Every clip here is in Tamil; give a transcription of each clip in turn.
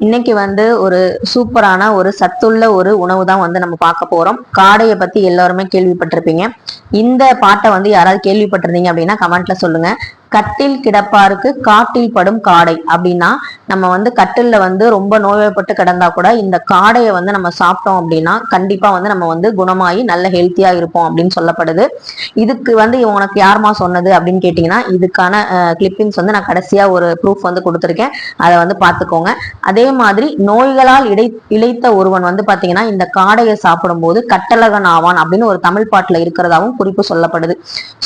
இன்னைக்கு வந்து ஒரு சூப்பரான ஒரு சத்துள்ள ஒரு உணவு தான் வந்து நம்ம பார்க்க போறோம். காடையை பத்தி எல்லாருமே கேள்விப்பட்டிருப்பீங்க. இந்த பாட்டை வந்து யாராவது கேள்விப்பட்டிருந்தீங்க அப்படின்னா கமெண்ட்ல சொல்லுங்க. கட்டில் கிடப்பாருக்கு காட்டில் படும் காடை அப்படின்னா நம்ம வந்து கட்டில்ல வந்து ரொம்ப நோய்வாய்ப்பட்டு கிடந்தா கூட இந்த காடையை வந்து நம்ம சாப்பிட்டோம் அப்படின்னா கண்டிப்பா வந்து நம்ம வந்து குணமாயி நல்ல ஹெல்த்தியா இருப்போம் அப்படின்னு சொல்லப்படுது. இதுக்கு வந்து உனக்கு யாருமா சொன்னது அப்படின்னு கேட்டீங்கன்னா இதுக்கான கிளிப்பிங்ஸ் வந்து நான் கடைசியா ஒரு ப்ரூஃப் வந்து கொடுத்துருக்கேன். அதை வந்து பார்த்துக்கோங்க. அதே மாதிரி நோய்களால் இடை இழைத்த ஒருவன் வந்து பாத்தீங்கன்னா இந்த காடையை சாப்பிடும்போது கட்டழகன் ஆவான் அப்படின்னு ஒரு தமிழ் பாட்டுல இருக்கிறதாவும் குறிப்பு சொல்லப்படுது.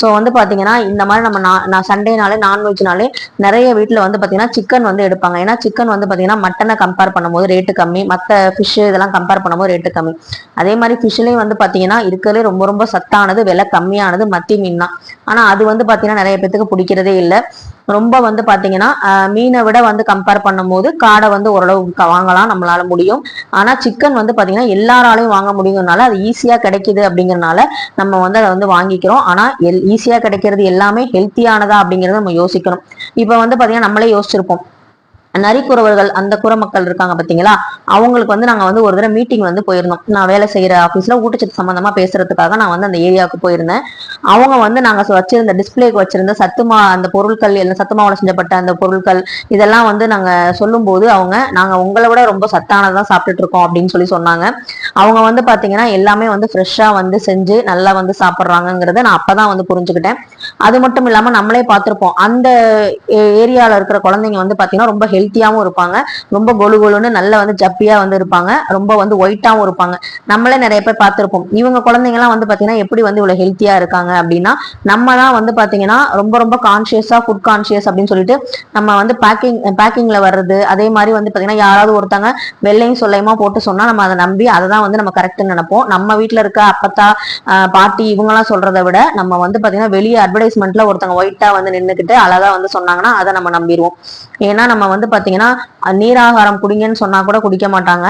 ஸோ வந்து பாத்தீங்கன்னா இந்த மாதிரி நம்ம நான் சண்டே சண்டேனாலே நான்வெஜ்னாலே நிறைய வீட்டில் வந்து பார்த்தீங்கன்னா சிக்கன் வந்து எடுப்பாங்க. ஏன்னா சிக்கன் வந்து பார்த்தீங்கன்னா மட்டனை கம்பேர் பண்ணும்போது ரேட்டு கம்மி. மற்ற ஃபிஷ் இதெல்லாம் கம்பேர் பண்ணும்போது ரேட்டு கம்மி. அதே மாதிரி ஃபிஷ்லேயும் வந்து பார்த்தீங்கன்னா இருக்கிறதுலே ரொம்ப ரொம்ப சத்தானது விலை கம்மியானது மத்தி மீன் தான். ஆனால் அது வந்து பார்த்தீங்கன்னா நிறைய பேத்துக்கு பிடிக்கிறதே இல்லை. ரொம்ப வந்து பார்த்தீங்கன்னா மீனை விட வந்து கம்பேர் பண்ணும்போது காடை வந்து ஓரளவு வாங்கலாம் நம்மளால முடியும். ஆனா சிக்கன் வந்து பார்த்தீங்கன்னா எல்லாராலையும் வாங்க முடியுங்கிறனால அது ஈஸியாக கிடைக்குது அப்படிங்கறனால நம்ம வந்து அதை வந்து வாங்கிக்கிறோம். ஆனால் எல் ஈஸியாக கிடைக்கிறது எல்லாமே ஹெல்த்தியானதா அப்படிங்கறத நம்ம யோசிக்கணும். இப்போ வந்து பார்த்தீங்கன்னா நம்மளே யோசிச்சிருப்போம். நரிக்குறவர்கள் அந்த குற மக்கள் இருக்காங்க பாத்தீங்களா? அவங்களுக்கு வந்து நாங்க வந்து ஒரு தடவை மீட்டிங் வந்து போயிருந்தோம். நான் வேலை செய்யற ஆபீஸ்ல ஊட்டச்சத்து சம்பந்தமா பேசுறதுக்காக நான் வந்து அந்த ஏரியாவுக்கு போயிருந்தேன். அவங்க வந்து நாங்க வச்சிருந்த டிஸ்பிளேக்கு வச்சிருந்த சத்துமா அந்த பொருட்கள் எல்லாம் சத்துமாவில் செஞ்சப்பட்ட அந்த பொருட்கள் இதெல்லாம் வந்து நாங்க சொல்லும் போது அவங்க நாங்க உங்களை விட ரொம்ப சத்தானதான் சாப்பிட்டுட்டு இருக்கோம் அப்படின்னு சொல்லி சொன்னாங்க. அவங்க வந்து பாத்தீங்கன்னா எல்லாமே வந்து ஃப்ரெஷ்ஷா வந்து செஞ்சு நல்லா வந்து சாப்பிட்றாங்கிறத நான் அப்பதான் வந்து புரிஞ்சுக்கிட்டேன். அது மட்டும் இல்லாம நம்மளே பார்த்திருப்போம். அந்த ஏரியால இருக்கிற குழந்தைங்க வந்து பாத்தீங்கன்னா ரொம்ப ஹெல்த் ஹெல்த்தியாவும் இருப்பாங்க. ரொம்ப கொலு கொலுன்னு நல்ல வந்து ஜப்பியாக வந்து இருப்பாங்க. ரொம்ப வந்து ஒயிட்டாகவும் இருப்பாங்க. நம்மளே நிறைய பேர் பார்த்துருப்போம். இவங்க குழந்தைங்கலாம் வந்து பார்த்தீங்கன்னா எப்படி வந்து இவ்வளோ ஹெல்த்தியாக இருக்காங்க அப்படின்னா நம்ம தான் வந்து பார்த்தீங்கன்னா ரொம்ப ரொம்ப கான்ஷியஸாக ஃபுட் கான்ஷியஸ் அப்படின்னு சொல்லிட்டு நம்ம வந்து பேக்கிங் பேக்கிங்கில் வர்றது அதே மாதிரி வந்து பார்த்தீங்கன்னா யாராவது ஒருத்தங்க வெள்ளையும் சொல்லையுமா போட்டு சொன்னால் நம்ம அதை நம்பி அதை தான் வந்து நம்ம கரெக்டுன்னு நினைப்போம். நம்ம வீட்டில் இருக்க அப்பத்தா பாட்டி இவங்கெல்லாம் சொல்றதை விட நம்ம வந்து பார்த்தீங்கன்னா வெளியே அட்வர்டைஸ்மெண்ட்டில் ஒருத்தங்க ஒயிட்டா வந்து நின்றுக்கிட்டு அழகாக வந்து சொன்னாங்கன்னா அதை நம்ம நம்பிடுவோம் ஏன்னா நம்ம வந்து பாத்தீங்கன்னா நீராகாரம் குடிங்கன்னு சொன்னா கூட குடிக்க மாட்டாங்க.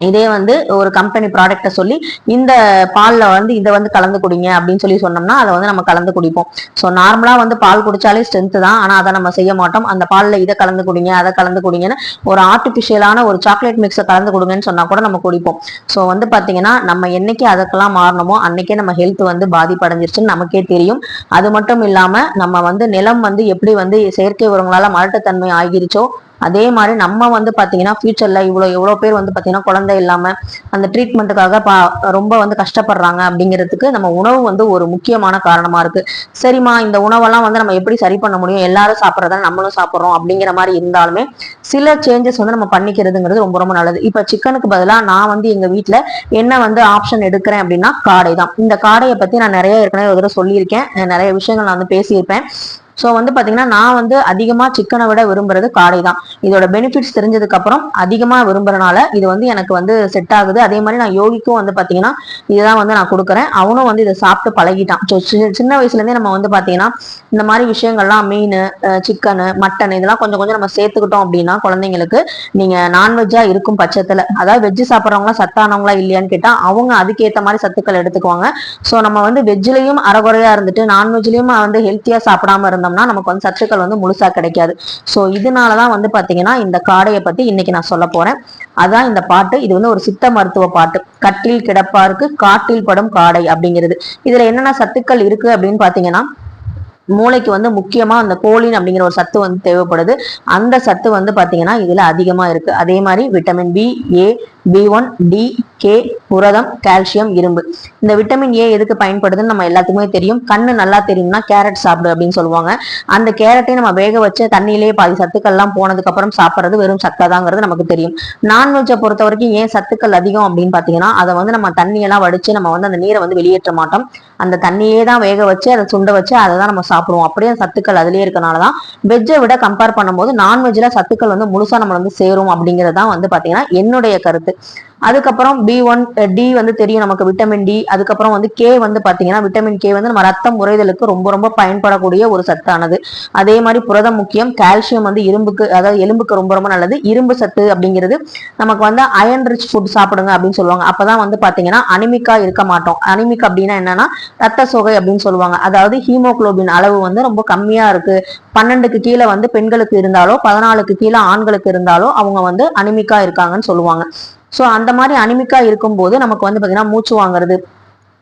இதே வந்து ஒரு கம்பெனி ப்ராடக்ட்டை சொல்லி இந்த பாலில் வந்து இதை வந்து கலந்து குடிங்க அப்படின்னு சொல்லி சொன்னோம்னா அதை வந்து நம்ம கலந்து குடிப்போம். ஸோ நார்மலாக வந்து பால் குடித்தாலே ஸ்ட்ரென்த் தான். ஆனால் அதை நம்ம செய்ய மாட்டோம். அந்த பாலில் இதை கலந்து குடிங்க அதை கலந்து குடிங்கன்னு ஒரு ஆர்டிஃபிஷியலான ஒரு சாக்லேட் மிக்ஸை கலந்து கொடுங்கன்னு சொன்னால் கூட நம்ம குடிப்போம். ஸோ வந்து பார்த்தீங்கன்னா நம்ம என்னைக்கு அதுக்கெல்லாம் மாறணுமோ அன்னைக்கே நம்ம ஹெல்த் வந்து பாதிப்படைஞ்சிருச்சுன்னு நமக்கே தெரியும். அது மட்டும் இல்லாமல் நம்ம வந்து நிலம் வந்து எப்படி வந்து செயற்கை உரங்களால் மலட்டுத்தன்மை ஆகிருச்சோ அதே மாதிரி நம்ம வந்து பார்த்தீங்கன்னா ஃபியூச்சரில் இவ்வளோ எவ்வளோ பேர் வந்து பார்த்தீங்கன்னா குழந்தை இல்லாமல் அந்த ட்ரீட்மெண்ட்டுக்காக பா ரொம்ப வந்து கஷ்டப்படுறாங்க அப்படிங்கிறதுக்கு நம்ம உணவு வந்து ஒரு முக்கியமான காரணமாக இருக்கு. சரிம்மா இந்த உணவெல்லாம் வந்து நம்ம எப்படி சரி பண்ண முடியும்? எல்லாரும் சாப்பிட்றதா நம்மளும் சாப்பிட்றோம் அப்படிங்கிற மாதிரி இருந்தாலுமே சில சேஞ்சஸ் வந்து நம்ம பண்ணிக்கிறதுங்கிறது ரொம்ப ரொம்ப நல்லது. இப்போ சிக்கனுக்கு பதிலாக நான் வந்து எங்கள் வீட்டில் என்ன வந்து ஆப்ஷன் எடுக்கிறேன் அப்படின்னா காடை தான் இந்த காடையை பற்றி நான் நிறைய ஏற்கனவே ஒரு தடவை சொல்லியிருக்கேன். நிறைய விஷயங்கள் நான் வந்து பேசியிருப்பேன். ஸோ வந்து பார்த்தீங்கன்னா நான் வந்து அதிகமாக சிக்கனை விட விரும்புறது காடை தான். இதோட பெனிஃபிட்ஸ் தெரிஞ்சதுக்கு அப்புறம் அதிகமாக விரும்புறனால இது வந்து எனக்கு வந்து செட் ஆகுது. அதே மாதிரி நான் யோகிக்கும் வந்து பார்த்தீங்கன்னா இதுதான் வந்து நான் கொடுக்குறேன். அவனும் வந்து இதை சாப்பிட்டு பழகிட்டான். ஸோ சின்ன வயசுலேருந்தே நம்ம வந்து பார்த்தீங்கன்னா இந்த மாதிரி விஷயங்கள்லாம் மீன் சிக்கனு மட்டன் இதெல்லாம் கொஞ்சம் கொஞ்சம் நம்ம சேர்த்துக்கிட்டோம் அப்படின்னா குழந்தைங்களுக்கு நீங்கள் நான்வெஜ்ஜாக இருக்கும் பட்சத்தில் அதாவது வெஜ்ஜு சாப்பிட்றவங்களா சத்தானவங்களா இல்லையான்னு கேட்டால் அவங்க அதுக்கேற்ற மாதிரி சத்துக்கள் எடுத்துக்குவாங்க. ஸோ நம்ம வந்து வெஜ்ஜிலையும் அறகுறையாக இருந்துட்டு நான்வெஜ்லையும் வந்து ஹெல்த்தியாக சாப்பிடாம இருந்தோம் வந்தோம்னா நமக்கு வந்து சத்துக்கள் வந்து முழுசா கிடைக்காது. ஸோ இதனாலதான் வந்து பாத்தீங்கன்னா இந்த காடையை பத்தி இன்னைக்கு நான் சொல்ல போறேன். அதான் இந்த பாட்டு. இது வந்து ஒரு சித்த மருத்துவ பாட்டு. கட்டில் கிடப்பாருக்கு காட்டில் படும் காடை அப்படிங்கிறது. இதுல என்னென்ன சத்துக்கள் இருக்கு அப்படின்னு பாத்தீங்கன்னா மூளைக்கு வந்து முக்கியமா அந்த கோலின் அப்படிங்கிற ஒரு சத்து வந்து தேவைப்படுது. அந்த சத்து வந்து பாத்தீங்கன்னா இதுல அதிகமா இருக்கு. அதே மாதிரி vitamin B A B one D K புரதம் கால்சியம் இரும்பு. இந்த விட்டமின் ஏ எதுக்கு பயன்படுதுன்னு நம்ம எல்லாத்துக்குமே தெரியும். கண்ணு நல்லா தெரியும்னா கேரட் சாப்பிடு அப்படின்னு சொல்லுவாங்க. அந்த கேரட்டை நம்ம வேக வச்ச தண்ணியிலேயே பாதி சத்துக்கள்லாம் போனதுக்கு அப்புறம் சாப்பிட்றது வெறும் சத்தாதாங்கிறது நமக்கு தெரியும். நான்வெஜ்ஜை பொறுத்த வரைக்கும் ஏன் சத்துக்கள் அதிகம் அப்படின்னு பார்த்தீங்கன்னா அதை வந்து நம்ம தண்ணியெல்லாம் வடிச்சு நம்ம வந்து அந்த நீரை வந்து வெளியேற்ற மாட்டோம். அந்த தண்ணியே தான் வேக வச்சு அதை சுண்ட வச்சு அதை தான் நம்ம சாப்பிடுவோம். அப்படியே சத்துக்கள் அதுலேயே இருக்கனால தான் வெஜ்ஜை விட கம்பேர் பண்ணும்போது நான்வெஜ்ல சத்துக்கள் வந்து முழுசா நம்ம வந்து சேரும் அப்படிங்கிறது தான் வந்து பாத்தீங்கன்னா என்னுடைய கருத்து. அதுக்கப்புறம் பி ஒன் டி வந்து தெரியும் நமக்கு விட்டமின் டி அதுக்கப்புறம் வந்து கே வந்து பார்த்தீங்கன்னா விட்டமின் கே வந்து நம்ம ரத்தம் முறைதலுக்கு ரொம்ப ரொம்ப பயன்படக்கூடிய ஒரு சத்தானது. அதே மாதிரி புரதம் முக்கியம் கால்சியம் வந்து இரும்புக்கு அதாவது எலும்புக்கு ரொம்ப ரொம்ப நல்லது. இரும்பு சத்து அப்படிங்கிறது நமக்கு வந்து அயன் ரிச் ஃபுட் சாப்பிடுங்க அப்படின்னு சொல்லுவாங்க. அப்போதான் வந்து பார்த்தீங்கன்னா அனிமிக்கா இருக்க மாட்டோம். அனிமிக் அப்படின்னா என்னன்னா ரத்த சோகை அப்படின்னு சொல்லுவாங்க. அதாவது ஹீமோகுளோபின் அளவு வந்து ரொம்ப கம்மியா இருக்கு. பன்னெண்டுக்கு கீழே வந்து பெண்களுக்கு இருந்தாலோ பதினாலுக்கு கீழே ஆண்களுக்கு இருந்தாலோ அவங்க வந்து அனிமிக்கா இருக்காங்கன்னு சொல்லுவாங்க. ஸோ அந்த மாதிரி அனிமிக்காக இருக்கும்போது நமக்கு வந்து பார்த்திங்கன்னா மூச்சு வாங்குறது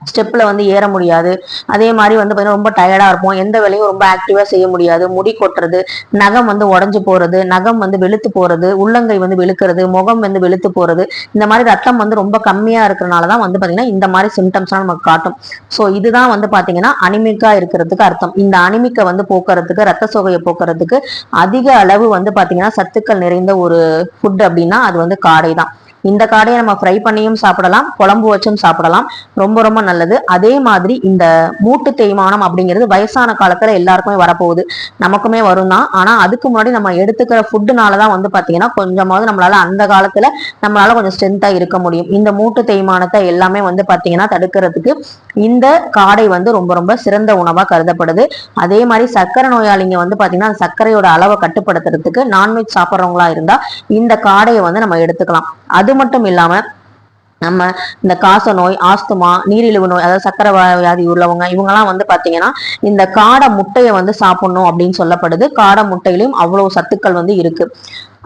ஸ்டெப்பில் வந்து ஏற முடியாது. அதே மாதிரி வந்து பார்த்தீங்கன்னா ரொம்ப டயர்டாக இருப்போம். எந்த வேலையும் ரொம்ப ஆக்டிவாக செய்ய முடியாது. முடி கொட்டுறது நகம் வந்து உடஞ்சி போகிறது நகம் வந்து வெளுத்து போகிறது உள்ளங்கை வந்து வெளுக்கிறது முகம் வந்து வெளுத்து போகிறது இந்த மாதிரி ரத்தம் வந்து ரொம்ப கம்மியாக இருக்கிறனால தான் வந்து பார்த்திங்கன்னா இந்த மாதிரி சிம்டம்ஸ்லாம் நமக்கு காட்டும். ஸோ இதுதான் வந்து பார்த்தீங்கன்னா அனிமிக்காக இருக்கிறதுக்கு அர்த்தம். இந்த அனிமிக்கை வந்து போக்குறதுக்கு ரத்த சோகையை போக்குறதுக்கு அதிக அளவு வந்து பார்த்திங்கன்னா சத்துக்கள் நிறைந்த ஒரு ஃபுட் அப்படின்னா அது வந்து காடை தான். இந்த காடையை நம்ம ஃப்ரை பண்ணியும் சாப்பிடலாம் குழம்பு வச்சும் சாப்பிடலாம். ரொம்ப ரொம்ப நல்லது. அதே மாதிரி இந்த மூட்டு தேய்மானம் அப்படிங்கிறது வயசான காலத்துல எல்லாருக்குமே வரப்போகுது. நமக்குமே வரும் தான் ஆனா அதுக்கு முன்னாடி நம்ம எடுத்துக்கிற ஃபுட்டுனால தான் வந்து பாத்தீங்கன்னா கொஞ்சமாவது நம்மளால அந்த காலத்துல நம்மளால கொஞ்சம் ஸ்ட்ரென்த்தா இருக்க முடியும். இந்த மூட்டு தேய்மானத்தை எல்லாமே வந்து பாத்தீங்கன்னா தடுக்கிறதுக்கு இந்த காடை வந்து ரொம்ப ரொம்ப சிறந்த உணவா கருதப்படுது. அதே மாதிரி சர்க்கரை நோயாளிங்க வந்து பாத்தீங்கன்னா சர்க்கரையோட அளவை கட்டுப்படுத்துறதுக்கு நான்வெஜ் சாப்பிட்றவங்களா இருந்தா இந்த காடையை வந்து நம்ம எடுத்துக்கலாம். அது மட்டும் இல்லாமல் நம்ம இந்த காச நோய் ஆஸ்துமா நீரிழிவு நோய் அதாவது சக்கரை வியாதி உள்ளவங்க இவங்கெல்லாம் வந்து பார்த்தீங்கன்னா இந்த காடை முட்டையை வந்து சாப்பிடணும் அப்படின்னு சொல்லப்படுது. காடை முட்டையிலும் அவ்வளவு சத்துக்கள் வந்து இருக்கு.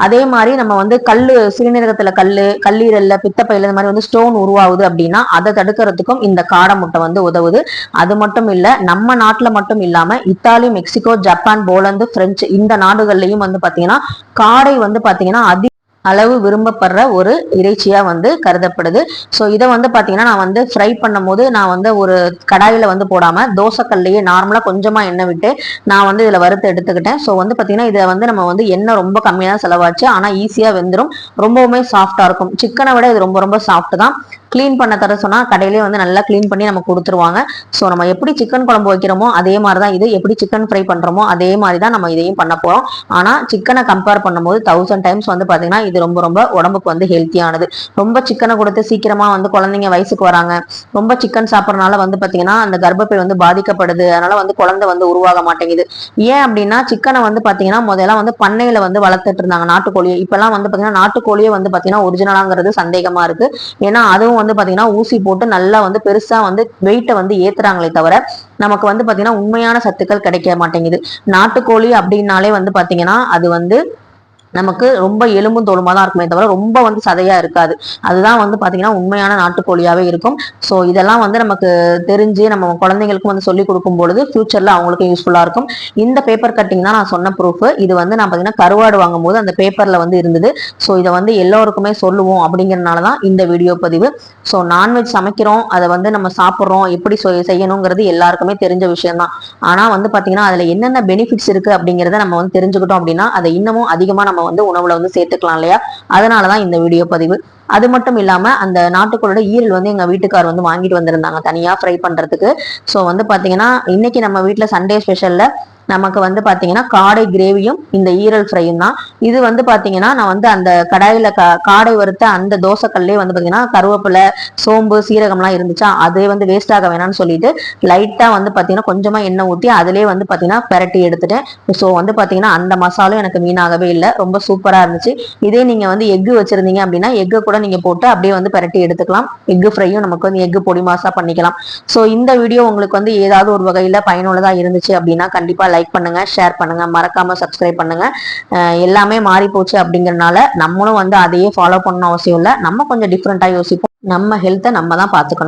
அதே மாதிரி நம்ம வந்து கல் சிறுநீரகத்துல கல் கல்லீரல்ல பித்தப்பையில இந்த மாதிரி வந்து ஸ்டோன் உருவாகுது அப்படின்னா அதை தடுக்கிறதுக்கும் இந்த காடை முட்டை வந்து உதவுது. அது மட்டும் இல்ல நம்ம நாட்டுல மட்டும் இல்லாம Italy Mexico Japan Poland French இந்த நாடுகள்லயும் வந்து பாத்தீங்கன்னா காடை வந்து பாத்தீங்கன்னா அதிக அளவு விரும்பப்படுற ஒரு இறைச்சியாக வந்து கருதப்படுது. ஸோ இதை வந்து பார்த்தீங்கன்னா நான் வந்து ஃப்ரை பண்ணும் போது நான் வந்து ஒரு கடாயில் வந்து போடாமல் தோசைக்கல்லையே நார்மலாக கொஞ்சமாக எண்ணெய் விட்டு நான் வந்து இதில் வறுத்து எடுத்துக்கிட்டேன். ஸோ வந்து பார்த்தீங்கன்னா இதை வந்து நம்ம வந்து எண்ணெய் ரொம்ப கம்மியாக செலவாச்சு. ஆனால் ஈஸியாக வெந்துடும் ரொம்பவுமே சாஃப்டாக இருக்கும். சிக்கனை விட இது ரொம்ப ரொம்ப சாஃப்ட் தான். க்ளீன் பண்ண தர சொன்னால் கடையிலேயே வந்து நல்லா க்ளீன் பண்ணி நம்ம கொடுத்துருவாங்க. ஸோ நம்ம எப்படி சிக்கன் குழம்பு வைக்கிறோமோ அதே மாதிரி தான் இது. எப்படி சிக்கன் ஃப்ரை பண்ணுறோமோ அதே மாதிரி தான் நம்ம இதையும் பண்ண போகிறோம் ஆனால் சிக்கனை கம்பேர் பண்ணும்போது தௌசண்ட் டைம்ஸ் வந்து பார்த்தீங்கன்னா இது ரொம்ப ரொம்ப உடம்புக்கு வந்து ஹெல்த்தியானது ரொம்ப சிக்கனை கொடுத்து சீக்கிரமாக வந்து குழந்தைங்க வயசுக்கு வராங்க. ரொம்ப சிக்கன் சாப்பிட்றதுனால வந்து பார்த்தீங்கன்னா அந்த கர்ப்பப்பை வந்து பாதிக்கப்படுது. அதனால வந்து குழந்தை வந்து உருவாக மாட்டேங்குது. ஏன் அப்படின்னா சிக்கனை வந்து பார்த்தீங்கன்னா முதல்ல வந்து பண்ணையில் வந்து வளர்த்துட்டு இருந்தாங்க நாட்டுக்கோழியை. இப்போல்லாம் வந்து பார்த்தீங்கன்னா நாட்டுக்கோழியே வந்து பார்த்தீங்கன்னா ஒரிஜினலாங்கிறது சந்தேகமாக இருக்கு. ஏன்னா அதுவும் வந்து பாத்தீங்கன்னா ஊசி போட்டு நல்லா வந்து பெருசா வந்து வெயிட்டை வந்து ஏத்துறாங்களே தவிர நமக்கு வந்து பாத்தீங்கன்னா உண்மையான சத்துக்கள் கிடைக்க மாட்டேங்குது. நாட்டுக்கோழி அப்படின்னாலே வந்து பாத்தீங்கன்னா அது வந்து நமக்கு ரொம்ப எலும்பும் தோலுமா தான் இருக்குமே தவிர ரொம்ப வந்து சதையா இருக்காது. அதுதான் வந்து பாத்தீங்கன்னா உண்மையான நாட்டுக்கோழியாவே இருக்கும். ஸோ இதெல்லாம் வந்து நமக்கு தெரிஞ்சு நம்ம குழந்தைங்களுக்கும் வந்து சொல்லி கொடுக்கும் பொழுது ஃபியூச்சர்ல அவங்களுக்கு யூஸ்ஃபுல்லா இருக்கும். இந்த பேப்பர் கட்டிங் தான் நான் சொன்ன ப்ரூஃப் இது வந்து நான் பாத்தீங்கன்னா கருவாடு வாங்கும் போது அந்த பேப்பர்ல வந்து இருந்தது. ஸோ இதை வந்து எல்லோருக்குமே சொல்லுவோம் அப்படிங்கறதுனால தான் இந்த வீடியோ பதிவு. ஸோ நான்வெஜ் சமைக்கிறோம் அதை வந்து நம்ம சாப்பிட்றோம் எப்படி செய்யணுங்கிறது எல்லாருக்குமே தெரிஞ்ச விஷயம் தான். ஆனா வந்து பாத்தீங்கன்னா அதுல என்னென்ன பெனிஃபிட்ஸ் இருக்கு அப்படிங்கிறத நம்ம வந்து தெரிஞ்சுக்கிட்டோம் அப்படின்னா அதை இன்னமும் அதிகமா நம்ம வந்து உணவுல வந்து சேர்த்துக்கலாம் இல்லையா? அதனாலதான் இந்த வீடியோ பதிவு. அது மட்டும் இல்லாம அந்த நாட்டுக்கோளோட ஈரல் வந்து எங்க வீட்டுக்கார் வந்து வாங்கிட்டு வந்திருந்தாங்க தனியா ஃப்ரை பண்றதுக்கு. ஸோ வந்து பாத்தீங்கன்னா இன்னைக்கு நம்ம வீட்டுல சண்டே ஸ்பெஷல்ல நமக்கு வந்து பாத்தீங்கன்னா காடை கிரேவியும் இந்த ஈரல் ஃப்ரையும் தான். இது வந்து பாத்தீங்கன்னா நான் வந்து அந்த கடாயில காடை வறுத்த அந்த தோசைக்கல்லே வந்து பாத்தீங்கன்னா கருவேப்பிலை சோம்பு சீரகம்லாம் இருந்துச்சா அதே வந்து வேஸ்ட் ஆக வேணாம்னு சொல்லிட்டு லைட்டா வந்து பாத்தீங்கன்னா கொஞ்சமா எண்ணெய் ஊற்றி அதிலே வந்து பாத்தீங்கன்னா பெரட்டி எடுத்துட்டேன். ஸோ வந்து பாத்தீங்கன்னா அந்த மசாலும் எனக்கு மீனாகவே இல்லை. ரொம்ப சூப்பரா இருந்துச்சு. இதே நீங்க வந்து எக்கு வச்சிருந்தீங்க அப்படின்னா எக்கு கூட நீங்க போட்டு அப்படியே வந்து பெரட்டி எடுத்துக்கலாம். எக்கு ஃப்ரையும் நமக்கு வந்து எக்கு பொடி மாசா பண்ணிக்கலாம். ஸோ இந்த வீடியோ உங்களுக்கு வந்து ஏதாவது ஒரு வகையில பயனுள்ளதா இருந்துச்சு அப்படின்னா கண்டிப்பா லைக் பண்ணுங்க ஷேர் பண்ணுங்க மறக்காம சப்ஸ்கிரைப் பண்ணுங்க. எல்லாமே மாறி போச்சு அப்படிங்கறதுனால நம்மளும் வந்து அதையே ஃபாலோ பண்ணணும் அவசியம் இல்லை. நம்ம கொஞ்சம் டிஃப்ரெண்டா யோசிப்போம். நம்ம ஹெல்த்தை நம்ம தான் பாத்துக்கணும்